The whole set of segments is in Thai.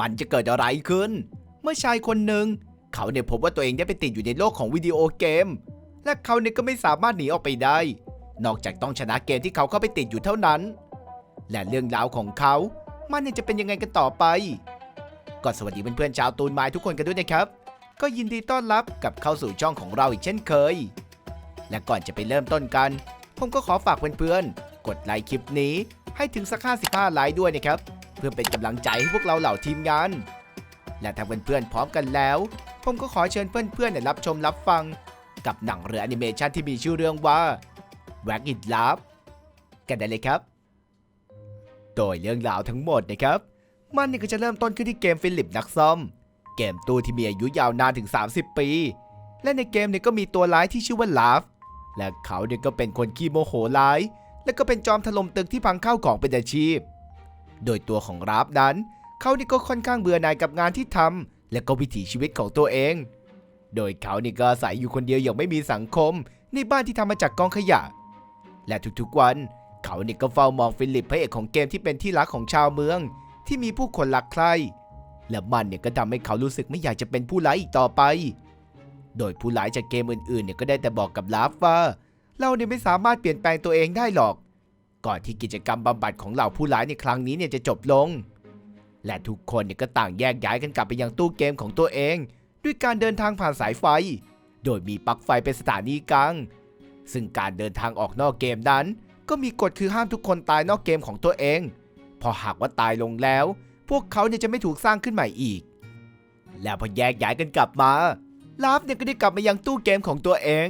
มันจะเกิดอะไรขึ้น เมื่อชายคนหนึ่งเขาเนี่ยพบว่าตัวเองได้ไปติดอยู่ในโลกของวิดีโอเกม และเขาเนี่ยก็ไม่สามารถหนีออกไปได้ นอกจากต้องชนะเกมที่เขาเข้าไปติดอยู่เท่านั้น และเรื่องราวของเขา มันเนี่ยจะเป็นยังไงกันต่อไปก็สวัสดีเพื่อนๆชาวตูนไม้ทุกคนกันด้วยนะครับ ก็ยินดีต้อนรับกับเข้าสู่ช่องของเราอีกเช่นเคย และก่อนจะไปเริ่มต้นกัน ผมก็ขอฝากเพื่อนๆ กดไลค์คลิปนี้ให้ถึงสัก 55 ไลค์ด้วยนะครับ เพื่อเป็นกำลังใจให้พวกเราเหล่าทีมงาน และถ้าเพื่อนๆพร้อมกันแล้ว ผมก็ขอเชิญเพื่อนๆเนี่ยรับชมรับฟัง กับหนังเรือแอนิเมชันที่มีชื่อเรื่องว่า w a g It Love กันได้เลยครับ โดยเรื่องราวทั้งหมดนะครับ มันนี่ก็จะเริ่มต้นขึ้นที่เกมฟิลิปนักซ่อม เกมตู้ที่มีอายุยาวนานถึง 30 ปี และในเกมเนี่ยก็มีตัวร้ายที่ชื่อว่าลาฟ และเขาเนี่ยก็เป็นคนขี้โมโหร้าย และก็เป็นจอมถล่มตึกที่พังข้าวของเป็นอาชีพ โดยตัวของราฟนั้น เขานี่ก็ค่อนข้างเบื่อหน่ายกับงานที่ทำและก็วิถีชีวิตของตัวเอง โดยเขานี่ก็อาศัยอยู่คนเดียวอย่างไม่มีสังคม ในบ้านที่ทำมาจากกองขยะ และทุกๆวัน เขานี่ก็เฝ้ามองฟิลิปพระเอกของเกมที่เป็นที่รักของชาวเมือง ที่มีผู้คนรักใครและมันเนี่ยก็ทำให้เขารู้สึกไม่อยากจะเป็นผู้ร้ายอีกต่อไป โดยผู้ร้ายจากเกมอื่นๆเนี่ยก็ได้แต่บอกกับลาฟว่า เราเนี่ยไม่สามารถเปลี่ยนแปลงตัวเองได้หรอก ก่อนที่กิจกรรมบำบัดของเหล่าผู้ร้ายในครั้งนี้เนี่ยจะจบลง และทุกคนเนี่ยก็ต่างแยกย้ายกันกลับไปยังตู้เกมของตัวเอง ด้วยการเดินทางผ่านสายไฟ โดยมีปลั๊กไฟเป็นสถานีกลาง ซึ่งการเดินทางออกนอกเกมนั้น ก็มีกฎคือห้ามทุกคนตายนอกเกมของตัวเอง พอหากว่าตายลงแล้ว พวกเขาเนี่ยจะไม่ถูกสร้างขึ้นใหม่อีก แล้วพอแยกย้ายกันกลับมาลาฟเนี่ยก็ได้กลับมายังตู้เกมของตัวเอง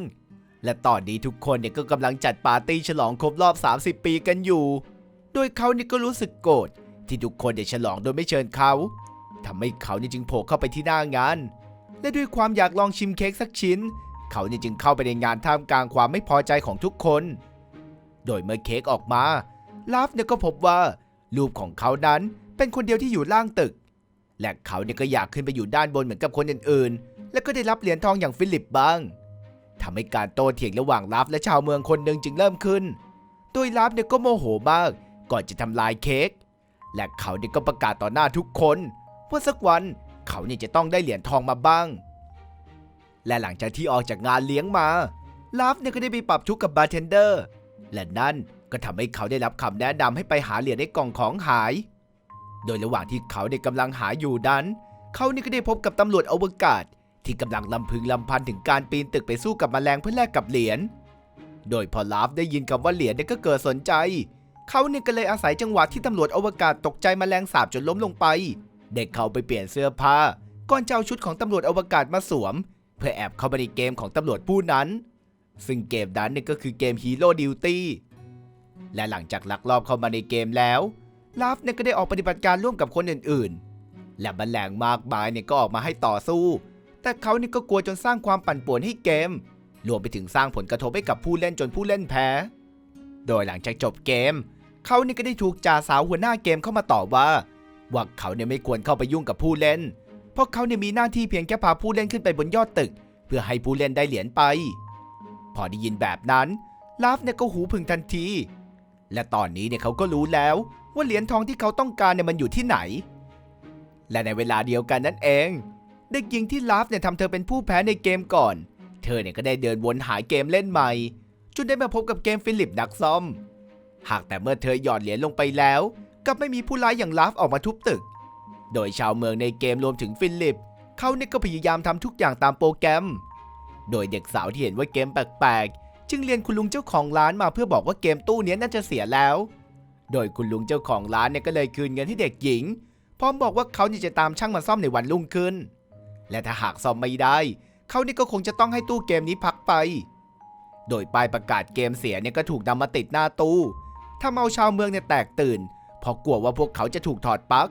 และตอนนี้ทุกคนเนี่ยก็กำลังจัดปาร์ตี้ฉลองครบรอบ 30 ปีกันอยู่ โดยเขาเนี่ยก็รู้สึกโกรธที่ทุกคนเนี่ยฉลองโดยไม่เชิญเขาทำให้เขาเนี่ยจึงโผล่เข้าไปที่หน้างาน และด้วยความอยากลองชิมเค้กสักชิ้น เขาเนี่ยจึงเข้าไปในงานท่ามกลางความไม่พอใจของทุกคน โดยเมื่อเค้กออกมาลาฟเนี่ยก็พบว่ารูปของเขานั้นเป็นคนเดียวที่อยู่ล่างตึก และเขาเนี่ยก็อยากขึ้นไปอยู่ด้านบนเหมือนกับคนอื่นๆ และก็ได้รับเหรียญทองอย่างฟิลิปบ้าง ทำให้การโต้เถียงระหว่างลาฟและชาวเมืองคนหนึ่งจึงเริ่มขึ้น โดยลาฟเนี่ยก็โมโหมาก ก่อนจะทำลายเค้ก และเขาเนี่ยก็ประกาศต่อหน้าทุกคนว่าสักวันเขาเนี่ยจะต้องได้เหรียญทองมาบ้าง และหลังจากที่ออกจากงานเลี้ยงมาลาฟเนี่ยก็ได้ไปปรับทุกข์กับบาร์เทนเดอร์ และนั่นก็ทำให้เขาได้รับคำแนะนำให้ไปหาเหรียญในกล่องของหาย โดยระหว่างที่เขาได้กำลังหาอยู่นั้น เขาเนี่ก็ได้พบกับตำรวจอวกาศ ที่กำลังลำพึงลำพันถึงการปีนตึกไปสู้กับแมลงเพื่อแลกกับเหรียญ โดยพอลาฟได้ยินคำว่าเหรียญเนี่ยก็เกิดสนใจ เขาเนี่ยก็เลยอาศัยจังหวะที่ตำรวจอวกาศตกใจแมลงสาบจนล้มลงไป เด็กเขาไปเปลี่ยนเสื้อผ้าก่อนจะเอาชุดของตำรวจอวกาศมาสวม เพื่อแอบเข้าไปในเกมของตำรวจผู้นั้น ซึ่งเกมนั้นเนี่ยก็คือเกม Hero Duty และหลังจากลักลอบเข้ามาในเกมแล้วลาฟเนี่ยก็ได้ออกปฏิบัติการร่วมกับคนอื่นๆ และแมลงมากมายเนี่ยก็ออกมาให้ต่อสู้ แต่เขานี่ก็กลัวจนสร้างความปั่นป่วนให้เกม รวมไปถึงสร้างผลกระทบให้กับผู้เล่นจนผู้เล่นแพ้ โดยหลังจากจบเกม เขานี่ก็ได้ถูกจ่าสาวหัวหน้าเกมเข้ามาต่อว่า ว่าเขาเนี่ยไม่ควรเข้าไปยุ่งกับผู้เล่น เพราะเขาเนี่ยมีหน้าที่เพียงแค่พาผู้เล่นขึ้นไปบนยอดตึก เพื่อให้ผู้เล่นได้เหรียญไป พอได้ยินแบบนั้นลาฟเนี่ยก็หูผึ่งทันที และตอนนี้เนี่ยเขาก็รู้แล้วว่าเหรียญทองที่เขาต้องการเนี่ยมันอยู่ที่ไหน และในเวลาเดียวกันนั่นเอง เด็กหญิงที่ลาฟเนี่ยทำเธอเป็นผู้แพ้ในเกมก่อน เธอเนี่ยก็ได้เดินวนหาเกมเล่นใหม่จนได้มาพบกับเกมฟิลิปนักซ่อม หากแต่เมื่อเธอหยอดเหรียญลงไปแล้วกับไม่มีผู้ร้ายอย่างลาฟออกมาทุบตึก โดยชาวเมืองในเกมรวมถึงฟิลิป เขาเนี่ยก็พยายามทำทุกอย่างตามโปรแกรม โดยเด็กสาวที่เห็นว่าเกมแปลกๆ จึงเรียนคุณลุงเจ้าของร้านมาเพื่อบอกว่าเกมตู้นี้น่าจะเสียแล้ว โดยคุณลุงเจ้าของร้านเนี่ยก็เลยคืนเงินให้เด็กหญิง พร้อมบอกว่าเขาจะตามช่างมาซ่อมในวันรุ่งขึ้น และถ้าหากซ่อมไม่ได้ เขานี่ก็คงจะต้องให้ตู้เกมนี้พักไป โดยป้ายประกาศเกมเสียเนี่ยก็ถูกนำมาติดหน้าตู้ทำเอาชาวเมืองเนี่ยแตกตื่น เพราะกลัวว่าพวกเขาจะถูกถอดปลั๊ก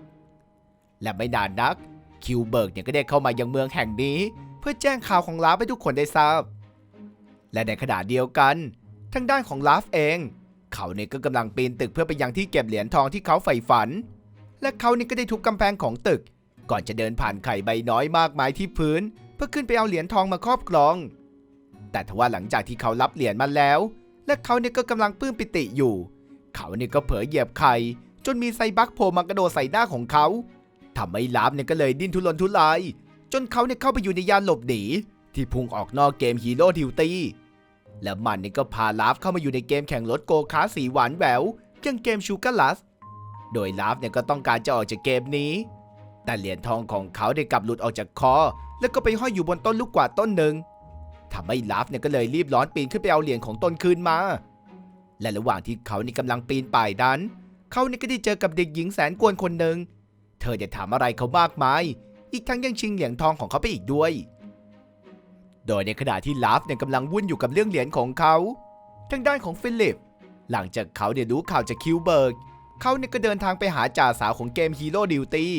และไม่นานนัก คิวเบิร์กเนี่ยก็ได้เข้ามายังเมืองแห่งนี้ เพื่อแจ้งข่าวของลาฟให้ทุกคนได้ทราบ และในขณะเดียวกัน ทางด้านของลาฟเอง เขาเนี่ยก็กำลังปีนตึกเพื่อไปยังที่เก็บเหรียญทองที่เขาใฝ่ฝัน และเขานี่ก็ได้ทุบกำแพงของตึก ก่อนจะเดินผ่านไข่ใบน้อยมากมายที่พื้น เพื่อขึ้นไปเอาเหรียญทองมาครอบครอง แต่ทว่าหลังจากที่เขารับเหรียญมาแล้ว และเขาเนี่ยก็กำลังปลื้มปิติอยู่ เขาเนี่ยก็เผลอเหยียบไข่จนมีไซบักโผล่มากระโดดใส่หน้าของเขาทำให้ลาฟเนี่ยก็เลยดิ้นทุรนทุราย จนเขาเนี่ยเข้าไปอยู่ในยานหลบหนีที่พุ่งออกนอกเกมฮีโร่ดิวตี้และมันเนี่ยก็พาลาฟเข้ามาอยู่ในเกมแข่งรถโกคาร์สีหวานแหววย่างเกมชูการ์ลัส โดยลาฟเนี่ยก็ต้องการจะออกจากเกมนี้ แต่เหรียญทองของเขาได้กลับหลุดออกจากคอ แล้วก็ไปห้อยอยู่บนต้นลูกกวาดต้นหนึ่งทำให้ลาฟเนี่ยก็เลยรีบร้อนปีนขึ้นไปเอาเหรียญของตนคืนมา และระหว่างที่เขานี่กำลังปีนป่ายนั้น เขานี่ก็ได้เจอกับเด็กหญิงแสนกวนคนหนึ่ง เธอจะถามอะไรเขามากมาย อีกทั้งยังชิงเหรียญทองของเขาไปอีกด้วย โดยในขณะที่ลาฟเนี่ยกำลังวุ่นอยู่กับเรื่องเหรียญของเขาทางด้านของฟิลิป หลังจากเขาเนี่ยรู้ข่าวจากคิวเบิร์ก เขาเนี่ยก็เดินทางไปหาจ่าสาวของเกมฮีโร่ดิวตี้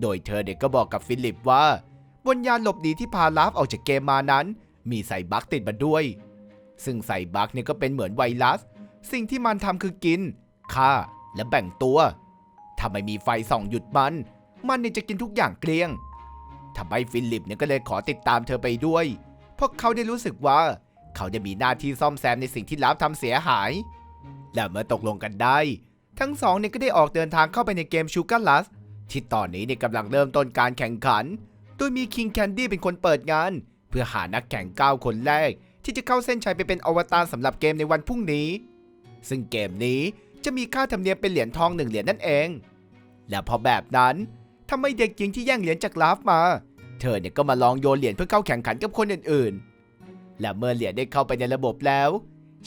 โดยเธอเนี่ยก็บอกกับฟิลิปว่าบนยานหลบหนีที่พาลาฟออกจากเกมมานั้น มีใส่บั๊กติดมาด้วย ซึ่งใส่บั๊กเนี่ยก็เป็นเหมือนไวรัส สิ่งที่มันทำคือกินฆ่าและแบ่งตัวถ้าไม่มีไฟส่องหยุดมัน มันเนี่ยจะกินทุกอย่างเกลี้ยงทำให้ฟิลิปเนี่ยก็เลยขอติดตามเธอไปด้วย เพราะเขาได้รู้สึกว่า เขาจะมีหน้าที่ซ่อมแซมในสิ่งที่ลาฟทำเสียหาย และเมื่อตกลงกันได้ ทั้งสองเนี่ยก็ได้ออกเดินทางเข้าไปในเกมชูการ์ลัส ที่ตอนนี้เนี่ยกำลังเริ่มต้นการแข่งขัน โดยมีคิงแคนดี้เป็นคนเปิดงาน เพื่อหานักแข่ง 9 คนแรก ที่จะเข้าเส้นชัยไปเป็นอวตารสำหรับเกมในวันพรุ่งนี้ ซึ่งเกมนี้จะมีค่าธรรมเนียมเป็นเหรียญทองหนึ่งเหรียญนั่นเอง และพอแบบนั้นทำไมเด็กหญิงที่แย่งเหรียญจากลาฟมา เธอเนี่ยก็มาลองโยนเหรียญเพื่อเข้าแข่งขันกับคนอื่นๆ และเมื่อเหรียญได้เข้าไปในระบบแล้ว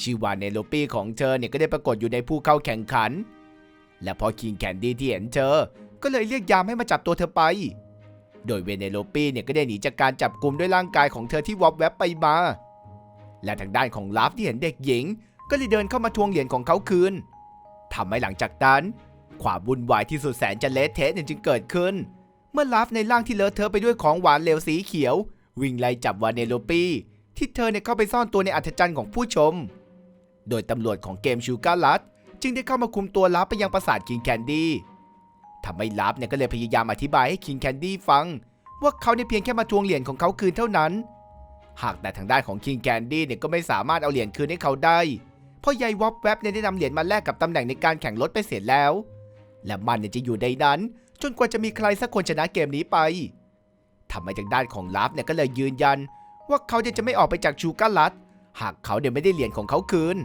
ชิวาเนโลปี้ของเธอเนี่ยก็ได้ปรากฏอยู่ในผู้เข้าแข่งขัน และพอคิงแคนดี้ที่เห็นเธอ ก็เลยเรียกยามให้มาจับตัวเธอไป โดยเวเนโลปีเนี่ยก็ได้หนีจากการจับกลุ่มด้วยร่างกายของเธอที่วอบแวบไปมา และทางด้านของลาฟที่เห็นเด็กหญิง ก็เลยเดินเข้ามาทวงเหรียญของเขาคืนทำให้หลังจากนั้น ความวุ่นวายที่สุดแสนจะเละเทะเนี่ยจึงเกิดขึ้น เมื่อลาฟในร่างที่เลอะเทอะไปด้วยของหวานเหลวสีเขียว วิ่งไล่จับวาเนโลปีที่เธอเนี่ยเข้าไปซ่อนตัวในอัฐจันทร์ของผู้ชม โดยตำรวจของเกมชูการ์ลัสจึงได้เข้ามาคุมตัวลาฟไปยังปราสาทคิงแคนดี้ ทำให้ลาฟเนี่ยก็เลยพยายามอธิบายให้คิงแคนดี้ฟัง ว่าเขาเนี่ยเพียงแค่มาทวงเหรียญของเขาคืนเท่านั้น หากแต่ทางด้านของคิงแคนดี้เนี่ยก็ไม่สามารถเอาเหรียญคืนให้เขาได้ เพราะยายวอบแวบเนี่ยได้นำเหรียญมาแลกกับตำแหน่งในการแข่งรถไปเสร็จแล้ว และมันเนี่ยจะอยู่ในนั้น จนกว่าจะมีใครสักคนชนะเกมนี้ไปทำให้ทางด้านของลาฟเนี่ยก็เลยยืนยัน ว่าเขาเนี่ยจะไม่ออกไปจากชูการ์ลัดหากเขาเนี่ยไม่ได้เหรียญของเขาคืน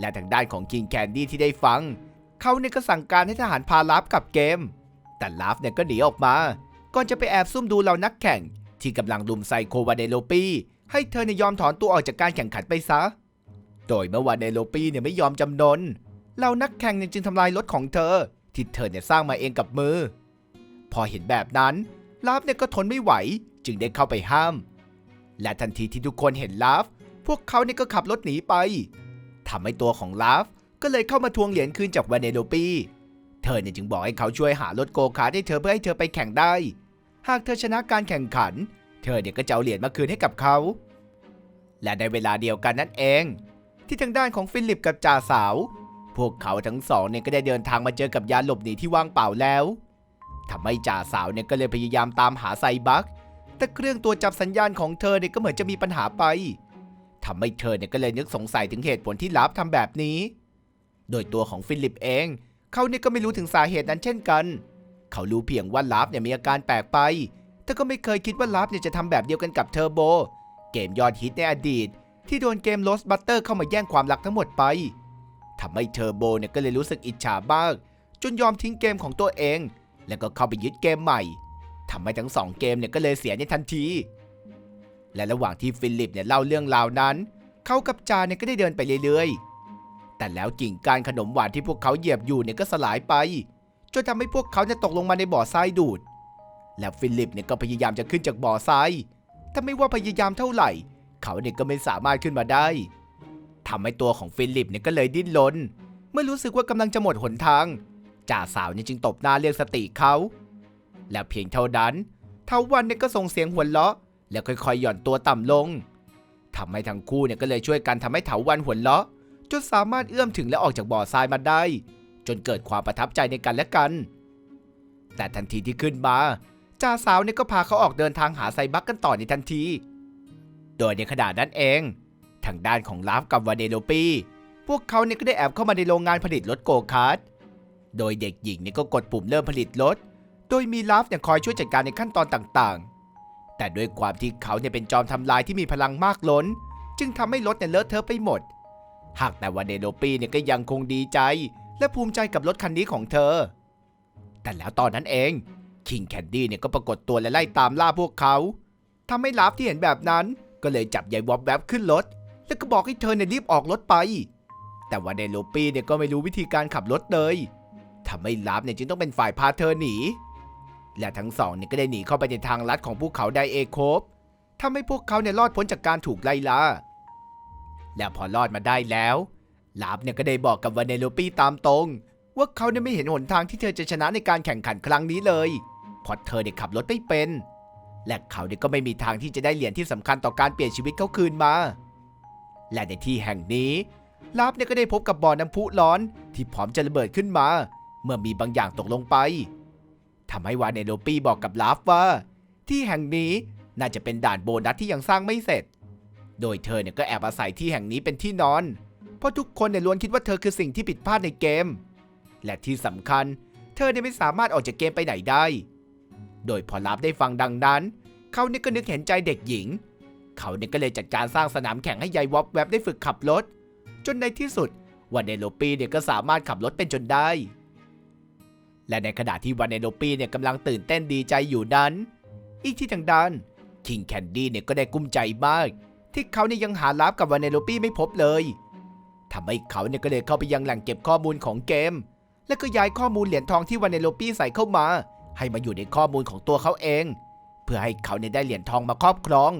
และทางด้านของคิงแคนดี้ที่ได้ฟัง เขาเนี่ยก็สั่งการให้ทหารพาลาฟกลับเกม แต่ลาฟเนี่ยก็หนีออกมาก่อนจะไปแอบซุ่มดูเหล่านักแข่ง ที่กำลังลุมใส่โควาเนโลปีให้เธอเนี่ยยอมถอนตัวออกจากการแข่งขันไปซะ โดยเมื่อวานเนโลปีเนี่ยไม่ยอมจำนนเหล่านักแข่งเนี่ยจึงทำลายรถของเธอ ที่เธอเนี่ยสร้างมาเองกับมือ พอเห็นแบบนั้นลาฟเนี่ยก็ทนไม่ไหว จึงได้เข้าไปห้าม และทันทีที่ทุกคนเห็นลาฟพวกเขาเนี่ยก็ขับรถหนีไปทำให้ตัวของลาฟ ก็เลยเข้ามาทวงเหรียญคืนจากวาเนโลปีเธอเนี่ยจึงบอกให้เขาช่วยหารถโกคาร์ทให้เธอเพื่อให้เธอไปแข่งได้ หากเธอชนะการแข่งขัน เธอเนี่ยก็จะเอาเหรียญมาคืนให้กับเขา และในเวลาเดียวกันนั่นเอง ที่ทางด้านของฟิลิปกับจ่าสาว พวกเขาทั้งสองเนี่ยก็ได้เดินทางมาเจอกับยานหลบหนีที่ว่างเปล่าแล้วทำให้จ่าสาวเนี่ยก็เลยพยายามตามหาไซบักแต่เครื่องตัวจับสัญญาณของเธอเนี่ยก็เหมือนจะมีปัญหาไปทำให้เธอเนี่ยก็เลยนึกสงสัยถึงเหตุผลที่ลับทำแบบนี้ โดยตัวของฟิลิปเอง เขาเนี่ยก็ไม่รู้ถึงสาเหตุนั้นเช่นกัน เขารู้เพียงว่าลับเนี่ยมีอาการแปลกไป แต่ก็ไม่เคยคิดว่าลับเนี่ยจะทำแบบเดียวกันกับเทอร์โบ เกมยอดฮิตในอดีต ที่โดนเกม Lost Butter เข้ามาแย่งความรักทั้งหมดไปทำให้เทอร์โบเนี่ยก็เลยรู้สึกอิจฉาบ้างจนยอมทิ้งเกมของตัวเอง แล้วก็เข้าไปยึดเกมใหม่ทำให้ทั้งสองเกมเนี่ยก็เลยเสียในทันที และระหว่างที่ฟิลิปเนี่ยเล่าเรื่องราวนั้น เขากับจาเนี่ยก็ได้เดินไปเรื่อยๆ แต่แล้วกิ่งการขนมหวานที่พวกเขาเหยียบอยู่เนี่ยก็สลายไปจนทำให้พวกเขาเนี่ยตกลงมาในบ่อทรายดูด และฟิลิปเนี่ยก็พยายามจะขึ้นจากบ่อทรายแต่ไม่ว่าพยายามเท่าไหร่ เขาเนี่ยก็ไม่สามารถขึ้นมาได้ทำให้ตัวของฟิลิปเนี่ยก็เลยดิ้นรนเมื่อรู้สึกว่ากำลังจะหมดหนทาง จ่าสาวเนี่ยจึงตบหน้าเรียกสติเขา และเพียงเท่านั้นเทาวันเนี่ยก็ส่งเสียงหัวเราะ แล้วค่อยๆหย่อนตัวต่ำลงทำให้ทั้งคู่เนี่ยก็เลยช่วยกันทำให้เถาวันหัวเราะ จนสามารถเอื้อมถึงและออกจากบ่อทรายมาได้ จนเกิดความประทับใจในกันและกัน แต่ทันทีที่ขึ้นมาจ่าสาวเนี่ยก็พาเขาออกเดินทางหาไซบักกันต่อในทันที โดยในขณะนั้นเอง ทางด้านของลาฟกับวาเดโลปีพวกเขาเนี่ยก็ได้แอบเข้ามาในโรงงานผลิตรถโกคาร์ทโดยเด็กหญิงเนี่ยก็กดปุ่มเริ่มผลิตรถโโดยมีลาฟเนี่ยคอยช่วยจัดการในขั้นตอนต่างๆ แต่ด้วยความที่เขาเนี่ยเป็นจอมทำลายที่มีพลังมากล้น จึงทำให้รถเนี่ยเลอะเทอะไปหมด หากแต่ว่าเนโลปีเนี่ยก็ยังคงดีใจ และภูมิใจกับรถคันนี้ของเธอ แต่แล้วตอนนั้นเองคิงแคนดี้เนี่ยก็ปรากฏตัวและไล่ตามล่าพวกเขาทำให้ลาฟที่เห็นแบบนั้น ก็เลยจับยายวอบแวบขึ้นรถ แล้วก็บอกให้เธอเนี่ยรีบออกรถไป แต่ว่าเนโลปีเนี่ยก็ไม่รู้วิธีการขับรถเลยทำให้ลาฟเนี่ยจึงต้องเป็นฝ่ายพาเธอหนี และทั้งสองเนี่ยก็ได้หนีเข้าไปในทางลัดของภูเขาไดเอโคฟทำให้พวกเขาเนี่ยรอดพ้นจากการถูกไล่ล่า และพอรอดมาได้แล้วลาฟเนี่ยก็ได้บอกกับวานเนโลปี้ตามตรง ว่าเขาเนี่ยไม่เห็นหนทางที่เธอจะชนะในการแข่งขันครั้งนี้เลยเพราะเธอเนี่ยขับรถไม่เป็น และเขาเนี่ยก็ไม่มีทางที่จะได้เหรียญที่สำคัญต่อการเปลี่ยนชีวิตเขาคืนมา และในที่แห่งนี้ลาฟเนี่ยก็ได้พบกับบ่อน้ำพุร้อนที่พร้อมจะระเบิดขึ้นมา เมื่อมีบางอย่างตกลงไปทำให้วานเนโลปี้บอกกับลาฟว่า ที่แห่งนี้น่าจะเป็นด่านโบนัสที่ยังสร้างไม่เสร็จ โดยเธอเนี่ยก็แอบอาศัยที่แห่งนี้เป็นที่นอน เพราะทุกคนเนี่ยล้วนคิดว่าเธอคือสิ่งที่ผิดพลาดในเกม และที่สำคัญ เธอเนี่ยไม่สามารถออกจากเกมไปไหนได้ โดยพอลาฟได้ฟังดังนั้น เขาเนี่ยก็นึกเห็นใจเด็กหญิง เขาเนี่ยก็เลยจัดการสร้างสนามแข่งให้ยายวอบแวบได้ฝึกขับรถ จนในที่สุดวันเนโลปีเนี่ยก็สามารถขับรถเป็นจนได้ และในขณะที่วันเนโลปีเนี่ยกำลังตื่นเต้นดีใจอยู่นั้น อีกที่ทางด้านคิงแคนดี้เนี่ยก็ได้กุ้มใจมาก ที่เขาเนี่ยยังหาลาฟกับวานเนโลปี้ไม่พบเลยทำให้เขาเนี่ยก็เลยเข้าไปยังแหล่งเก็บข้อมูลของเกม และก็ย้ายข้อมูลเหรียญทองที่วานเนโลปี้ใส่เข้ามา ให้มาอยู่ในข้อมูลของตัวเขาเอง เพื่อให้เขาเนี่ยได้เหรียญทองมาครอบครอง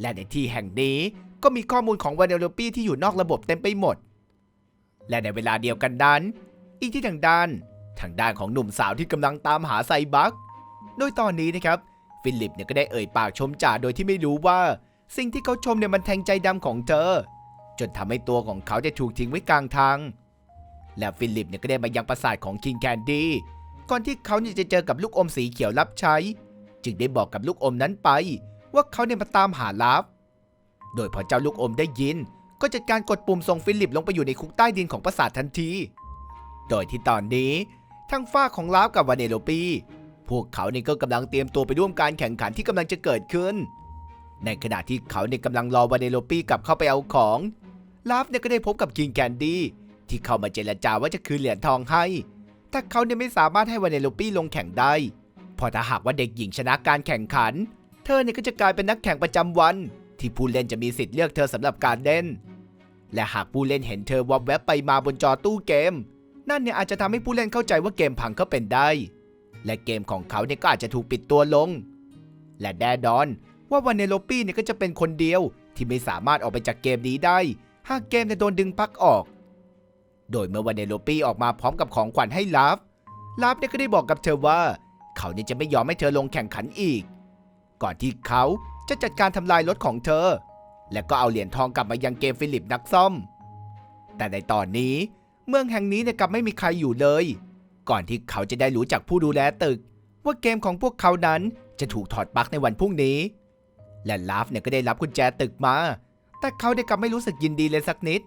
และในที่แห่งนี้ก็มีข้อมูลของวานเนโลปี้ที่อยู่นอกระบบเต็มไปหมด และในเวลาเดียวกันนั้น อีกที่ทางด้าน ทางด้านของหนุ่มสาวที่กำลังตามหาไซบักโดยตอนนี้นะครับฟิลิปเนี่ยก็ได้เอ่ยปากชมจ่าโดยที่ไม่รู้ว่า สิ่งที่เขาชมเนี่ยมันแทงใจดำของเธอ จนทำให้ตัวของเขาได้ถูกทิ้งไว้กลางทาง และฟิลิปเนี่ยก็ได้มายังปราสาทของคิงแคนดี้ก่อนที่เขาเนี่ยจะเจอกับลูกอมสีเขียวรับใช้ จึงได้บอกกับลูกอมนั้นไป ว่าเขาเนี่ยมาตามหาลาฟโดยพอเจ้าลูกอมได้ยิน ก็จัดการกดปุ่มส่งฟิลิปลงไปอยู่ในคุกใต้ดินของปราสาททันที โดยที่ตอนนี้ทั้งฝ้าของลาฟกับวาเนโลปีพวกเขาเนี่ยก็กำลังเตรียมตัวไปร่วมการแข่งขันที่กำลังจะเกิดขึ้น ในขณะที่เขาเนี่ยกำลังรอวาเนโลปี้กลับเข้าไปเอาของลาฟเนี่ยก็ได้พบกับคิงแคนดี้ที่เข้ามาเจรจาว่าจะคืนเหรียญทองให้ แต่เขาเนี่ยไม่สามารถให้วาเนโลปี้ลงแข่งได้เพราะถ้าหากว่าเด็กหญิงชนะการแข่งขัน เธอเนี่ยก็จะกลายเป็นนักแข่งประจำวัน ที่ผู้เล่นจะมีสิทธิ์เลือกเธอสำหรับการเล่น และหากผู้เล่นเห็นเธอวอบแวบไปมาบนจอตู้เกม นั่นเนี่ยอาจจะทำให้ผู้เล่นเข้าใจว่าเกมพังก็เป็นได้ และเกมของเขาเนี่ยก็อาจจะถูกปิดตัวลง และแดดอน ว่าวานเนโลปี้เนี่ยก็จะเป็นคนเดียวที่ไม่สามารถออกไปจากเกมนี้ได้ หากเกมเนี่ยโดนดึงปลั๊กออก โดยเมื่อวานเนโลปี้ออกมาพร้อมกับของขวัญให้ลาฟลาฟเนี่ยก็ได้บอกกับเธอว่า เขาเนี่ยจะไม่ยอมให้เธอลงแข่งขันอีก ก่อนที่เขาจะจัดการทำลายรถของเธอ และก็เอาเหรียญทองกลับมายังเกมฟิลิปนักซ่อม แต่ในตอนนี้เมืองแห่งนี้เนี่ยกลับไม่มีใครอยู่เลย ก่อนที่เขาจะได้รู้จักผู้ดูแลตึก ว่าเกมของพวกเขานั้นจะถูกถอดปลั๊กในวันพรุ่งนี้ และลาฟเนี่ยก็ได้รับกุญแจตึกมา แต่เขาเนี่ยกลับไม่รู้สึกยินดีเลยสักนิด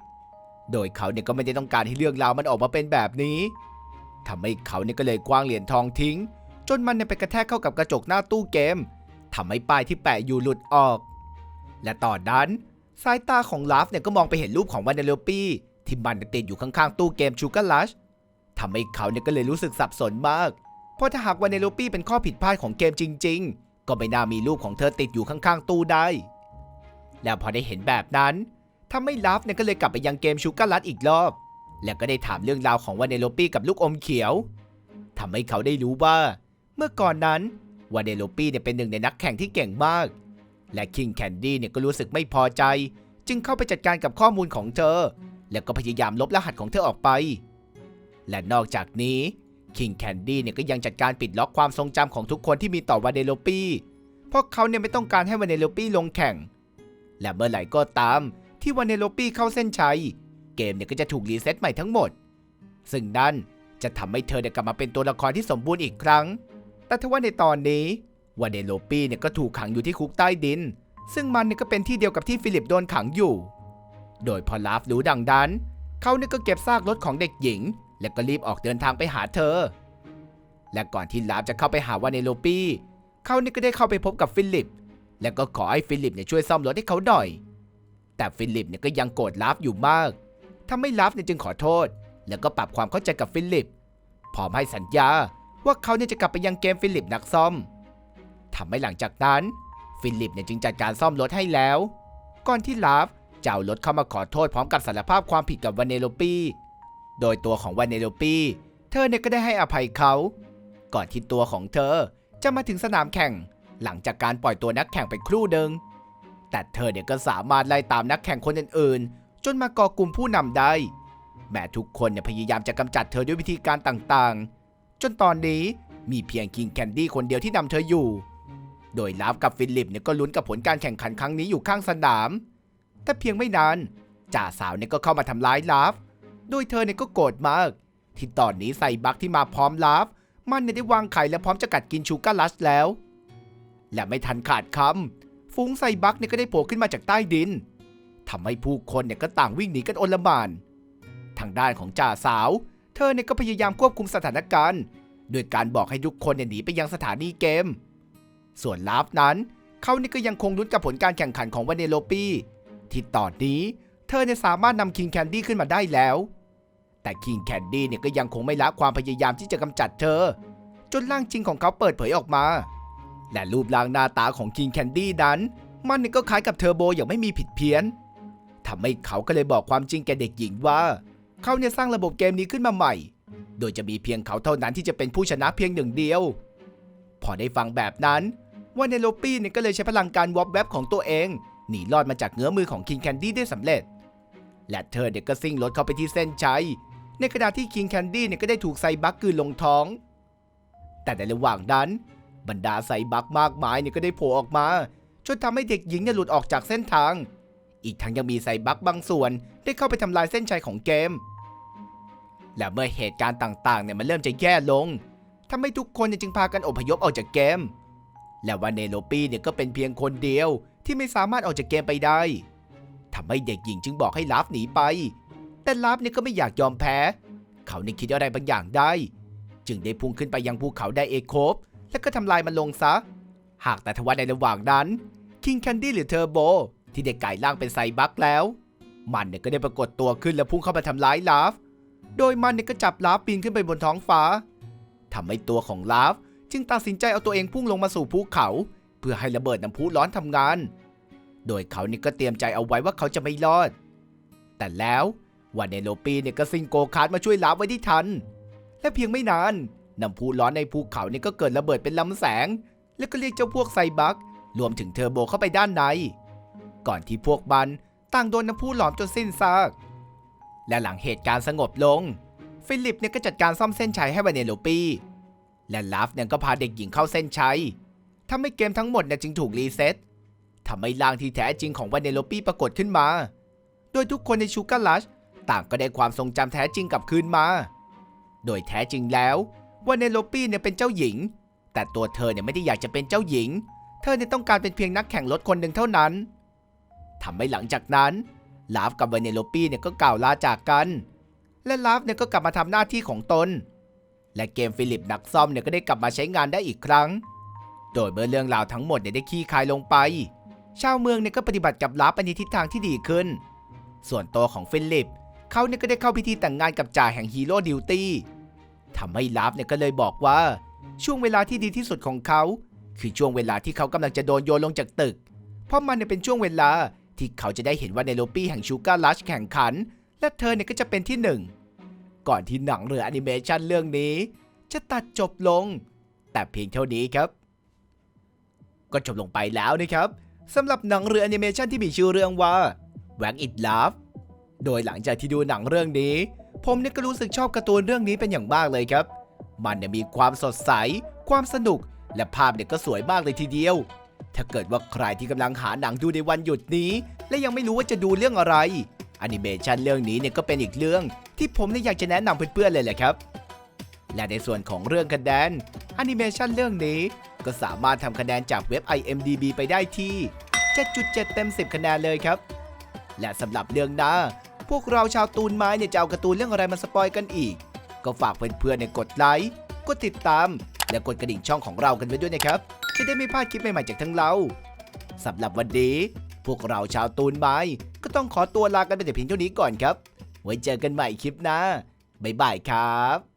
โดยเขาเนี่ยก็ไม่ได้ต้องการให้เรื่องราวมันออกมาเป็นแบบนี้ทำให้เขาเนี่ยก็เลยกว้างเหรียญทองทิ้ง จนมันเนี่ยไปกระแทกเข้ากับกระจกหน้าตู้เกมทำให้ป้ายที่แปะอยู่หลุดออก และตอนนั้นสายตาของลาฟเนี่ยก็มองไปเห็นรูปของวานเดลปี้ที่มันติดอยู่ข้างๆตู้เกมชูการ์ลัชทำให้เขาเนี่ยก็เลยรู้สึกสับสนมาก เพราะถ้าหากวานเดลปี้เป็นข้อผิดพลาดของเกมจริง ๆ ก็ไม่น่ามีรูปของเธอติดอยู่ข้างๆตู้ได้ แล้วพอได้เห็นแบบนั้นทำให้ลาฟเนี่ยก็เลยกลับไปยังเกมชูการ์ลัชอีกรอบ แล้วก็ได้ถามเรื่องราวของวานเดลปี้กับลูกอมเขียวทำให้เขาได้รู้ว่า เมื่อก่อนนั้นวานเดลปี้เนี่ยเป็นหนึ่งในนักแข่งที่เก่งมาก และคิงแคนดี้เนี่ยก็รู้สึกไม่พอใจ จึงเข้าไปจัดการกับข้อมูลของเธอ แล้วก็พยายามลบรหัสของเธอออกไป และนอกจากนี้ คิงแคนดี้เนี่ยก็ยังจัดการปิดล็อกความทรงจำของทุกคนที่มีต่อวานเดโลปี้เพราะเขาเนี่ยไม่ต้องการให้วานเดโลปี้ลงแข่ง และเมื่อไหร่ก็ตามที่วานเดโลปี้เข้าเส้นชัย เกมเนี่ยก็จะถูกรีเซ็ตใหม่ทั้งหมด ซึ่งนั่นจะทำให้เธอเนี่ยกลับมาเป็นตัวละครที่สมบูรณ์อีกครั้ง แต่ทว่าในตอนนี้วานเดโลปี้เนี่ยก็ถูกขังอยู่ที่คุกใต้ดิน ซึ่งมันเนี่ยก็เป็นที่เดียวกับที่ฟิลิปโดนขังอยู่ โดยพอลาฟรู้ดังนั้นเขาเนี่ยก็เก็บซากรถของเด็กหญิง และก็รีบออกเดินทางไปหาเธอ และก่อนที่ลาฟจะเข้าไปหาวาเนโลปี้เขาเนี่ยก็ได้เข้าไปพบกับฟิลิป และก็ขอให้ฟิลิปเนี่ยช่วยซ่อมรถให้เขาหน่อย แต่ฟิลิปเนี่ยก็ยังโกรธลาฟอยู่มากทำให้ลาฟเนี่ยจึงขอโทษ แล้วก็ปรับความเข้าใจกับฟิลิป พร้อมให้สัญญาว่าเขาเนี่ยจะกลับไปยังเกมฟิลิปนักซ่อมทำให้หลังจากนั้น ฟิลิปเนี่ยจึงจัดการซ่อมรถให้แล้ว ก่อนที่ลาฟจะเอารถเข้ามาขอโทษพร้อมกับสารภาพความผิดกับวานเนโลปี้ โดยตัวของวานเนโลปีเธอเนี่ยก็ได้ให้อภัยเขา ก่อนที่ตัวของเธอจะมาถึงสนามแข่ง หลังจากการปล่อยตัวนักแข่งไปครู่หนึ่งแต่เธอเนี่ยก็สามารถไล่ตามนักแข่งคนอื่นๆ จนมาก่อกลุ่มผู้นำได้ แม้ทุกคนเนี่ยพยายามจะกำจัดเธอด้วยวิธีการต่างๆ จนตอนนี้มีเพียงคิงแคนดี้คนเดียวที่นำเธออยู่ โดยลาฟกับฟิลิปเนี่ยก็ลุ้นกับผลการแข่งขันครั้งนี้อยู่ข้างสนาม แต่เพียงไม่นานจ่าสาวเนี่ยก็เข้ามาทำร้ายลาฟ โดยเธอเนี่ยก็โกรธมาก ที่ตอนนี้ใส่บักที่มาพร้อมลาฟ มันเนี่ยได้วางไข่และพร้อมจะกัดกินชูการ์ลัชแล้ว และไม่ทันขาดคำฟุ้งใส่บักเนี่ยก็ได้โผล่ขึ้นมาจากใต้ดินทำให้ผู้คนเนี่ยก็ต่างวิ่งหนีกันโอลหม่าน ทางด้านของจ่าสาว เธอเนี่ยก็พยายามควบคุมสถานการณ์โดยการบอกให้ทุกคนเนี่ยหนีไปยังสถานีเกม ส่วนลาฟนั้น เขาเนี่ยก็ยังคงลุ้นกับผลการแข่งขันของวานเนโลปี้ที่ตอนนี้ ธอเนี่ยสามารถนำคิงแคนดี้ขึ้นมาได้แล้ว แต่คิงแคนดี้เนี่ยก็ยังคงไม่ละความพยายามที่จะกำจัดเธอ จนร่างจริงของเขาเปิดเผยออกมา และรูปร่างหน้าตาของคิงแคนดี้นั้น มันก็คล้ายกับเทอร์โบอย่างไม่มีผิดเพี้ยนทำให้เขาก็เลยบอกความจริงแก่เด็กหญิงว่า เขาเนี่ยสร้างระบบเกมนี้ขึ้นมาใหม่ โดยจะมีเพียงเขาเท่านั้นที่จะเป็นผู้ชนะเพียงหนึ่งเดียว พอได้ฟังแบบนั้นว่าเนโลปี้เนี่ยก็เลยใช้พลังการวอบแวบของตัวเองหนีรอดมาจากเงื้อมือของคิงแคนดี้ได้สำเร็จ และเธอเด็กก็ซิ่งรถเข้าไปที่เส้นชัย ในขณะที่คิงแคนดี้เนี่ยก็ได้ถูกไซบักกลืนลงท้อง แต่ในระหว่างนั้น บรรดาไซบักมากมายเนี่ยก็ได้โผล่ออกมาจนทำให้เด็กหญิงเนี่ยหลุดออกจากเส้นทาง อีกทั้งยังมีไซบักบางส่วน ได้เข้าไปทำลายเส้นชัยของเกม และเมื่อเหตุการณ์ต่างๆเนี่ยมันเริ่มจะแย่ลงทำให้ทุกคนเนี่ยจึงพากันอพยพออกจากเกม และวานเนโลปี้เนี่ยก็เป็นเพียงคนเดียวที่ไม่สามารถออกจากเกมไปได้ ทำให้เด็กหญิงจึงบอกให้ลาฟหนีไป แต่ลาฟเนี่ยก็ไม่อยากยอมแพ้ เขาเนี่ยคิดอะไรบางอย่างได้ จึงได้พุ่งขึ้นไปยังภูเขาไดเอโคฟและก็ทำลายมันลงซะ หากแต่ทว่าในระหว่างนั้นคิงแคนดี้หรือเทอร์โบที่ได้กลายร่างเป็นไซบักแล้ว มันเนี่ยก็ได้ปรากฏตัวขึ้นและพุ่งเข้ามาทำร้ายลาฟ โดยมันเนี่ยก็จับลาฟปีนขึ้นไปบนท้องฟ้าทำให้ตัวของลาฟ จึงตัดสินใจเอาตัวเองพุ่งลงมาสู่ภูเขา เพื่อให้ระเบิดน้ำพุร้อนทำงาน โดยเขานี่ก็เตรียมใจเอาไว้ว่าเขาจะไม่รอด แต่แล้ววานเนโลปีเนี่ยก็ซิงโกคาร์ดมาช่วยลาฟไว้ที่ทัน และเพียงไม่นานน้ำพุร้อนในภูเขาเนี่ยก็เกิดระเบิดเป็นลำแสง แล้วก็เรียกเจ้าพวกไซบักรวมถึงเทอร์โบเข้าไปด้านใน ก่อนที่พวกมันต่างโดนน้ำพุหลอมจนสิ้นซาก และหลังเหตุการณ์สงบลง ฟิลิปเนี่ยก็จัดการซ่อมเส้นชัยให้วานเนโลปี และลาฟเนี่ยก็พาเด็กหญิงเข้าเส้นชัยทำให้เกมทั้งหมดเนี่ยจึงถูกรีเซ็ต ทำให้ร่างที่แท้จริงของวานเนโลปี้ปรากฏขึ้นมา โดยทุกคนในชูการ์ลัชต่างก็ได้ความทรงจำแท้จริงกลับคืนมา โดยแท้จริงแล้ววานเนโลปี้เนี่ยเป็นเจ้าหญิง แต่ตัวเธอเนี่ยไม่ได้อยากจะเป็นเจ้าหญิง เธอเนี่ยต้องการเป็นเพียงนักแข่งรถคนหนึ่งเท่านั้นทำให้หลังจากนั้นลาฟกับวานเนโลปี้เนี่ยก็กล่าวลาจากกัน และลาฟเนี่ยก็กลับมาทำหน้าที่ของตน และเกมฟิลิปนักซ่อมเนี่ยก็ได้กลับมาใช้งานได้อีกครั้ง โดยเมื่อเรื่องราวทั้งหมดเนี่ยได้ขี้คายลงไป ชาวเมืองเนี่ยก็ปฏิบัติกับลาฟไปในทิศทางที่ดีขึ้น ส่วนตัวของฟิลิปเขาเนี่ยก็ได้เข้าพิธีแต่งงานกับจ่าแห่งฮีโร่ดิวตี้ทำให้ลาฟเนี่ยก็เลยบอกว่า ช่วงเวลาที่ดีที่สุดของเขา คือช่วงเวลาที่เขากำลังจะโดนโยนลงจากตึก เพราะมันเนี่ยเป็นช่วงเวลาที่เขาจะได้เห็นว่าเนโลปี้แห่งชูการ์ลัชแข่งขัน และเธอเนี่ยก็จะเป็นที่หนึ่งก่อนที่หนังเรือแอนิเมชันเรื่องนี้ จะตัดจบลง แต่เพียงเท่านี้ครับ ก็จบลงไปแล้วนะครับ สำหรับหนังเรือแอนิเมชันที่มีชื่อเรื่องว่า w a g It Love โดยหลังจากที่ดูหนังเรื่องนี้ ผมเนี่ยก็รู้สึกชอบการ์ตูนเรื่องนี้เป็นอย่างมากเลยครับ มันเนี่ยมีความสดใส ความสนุก และภาพเนี่ยก็สวยมากเลยทีเดียว ถ้าเกิดว่าใครที่กำลังหาหนังดูในวันหยุดนี้ และยังไม่รู้ว่าจะดูเรื่องอะไรแอนิเมชันเรื่องนี้เนี่ยก็เป็นอีกเรื่อง ที่ผมเนี่ยอยากจะแนะนำเพื่อนๆเลยแหละครับ และในส่วนของเรื่องคะแนนแอนิเมชันเรื่องนี้ ก็สามารถทำคะแนนจากเว็บ IMDB ไปได้ที่ 7.7 เต็ม 10 คะแนนเลยครับ และสำหรับเรื่องหน้า พวกเราชาวตูนไม้เนี่ยจะเอาการ์ตูนเรื่องอะไรมาสปอยกันอีก ก็ฝากเพื่อนๆเนี่ยกดไลค์ กดติดตาม และกดกระดิ่งช่องของเรากันไว้ด้วยนะครับ จะได้ไม่พลาดคลิปใหม่ๆจากทั้งเราสำหรับวันนี้พวกเราชาวตูนไม้ก็ต้องขอตัวลากันไปแต่เพียงเท่านี้ก่อนครับ ไว้เจอกันใหม่คลิปหน้าบ๊ายบายครับ